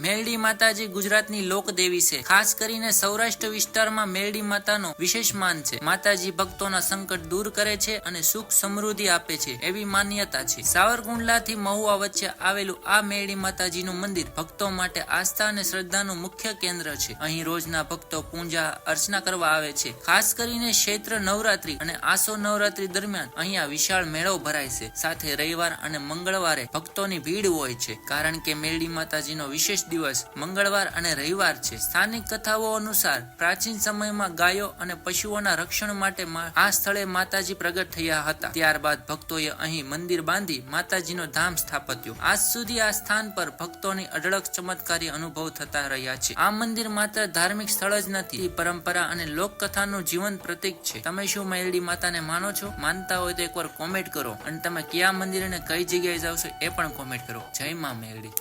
મેરડી માતાજી ગુજરાતની લોકદેવી છે. ખાસ કરીને સૌરાષ્ટ્ર વિસ્તારમાં મેરડી માતાનો વિશેષ માન છે. માતાજી ભક્તોના સંકટ દૂર કરે છે અને સુખ સમૃદ્ધિ આપે છે એવી માન્યતા છે. સાવરકુંડલા થી મહુવા વચ્ચે આવેલું આ મેરડી માતાજીનું મંદિર ભક્તો માટે આસ્થા અને શ્રદ્ધાનું મુખ્ય કેન્દ્ર છે. અહીં રોજના ભક્તો પૂજા અર્ચના કરવા આવે છે. ખાસ કરીને ક્ષેત્ર નવરાત્રી અને આસો નવરાત્રી દરમિયાન અહીંયા વિશાળ મેળો ભરાય છે. સાથે રવિવાર અને મંગળવારે ભક્તોની ભીડ હોય છે. કારણ કે મેરડી માતાજીનો વિશેષ દિવસ, મંગળવાર અને રવિવાર છે. સ્થાનિક કથાઓ અનુસાર પ્રાચીન સમયમાં ગાયો અને પશુઓના રક્ષણ માટે આ સ્થળે માતાજી પ્રગટ થયા હતા. ત્યારબાદ ભક્તોએ અહીં મંદિર બાંધી માતાજીનો ધામ સ્થાપત્યો. આજ સુધી આ સ્થાન પર ભક્તોની અઢળક ચમત્કારી અનુભવ થતા રહ્યા છે. આ મંદિર માત્ર ધાર્મિક સ્થળ જ નથી પરંપરા અને લોકકથાનું જીવંત પ્રતીક છે. તમે શું મેરડી માતાને માનો છો? માનતા હોય તો એકવાર કોમેન્ટ કરો. અને તમે કયા મંદિર અને કઈ જગ્યાએ જાવ છો એ પણ કોમેન્ટ કરો. જય મા મેરડી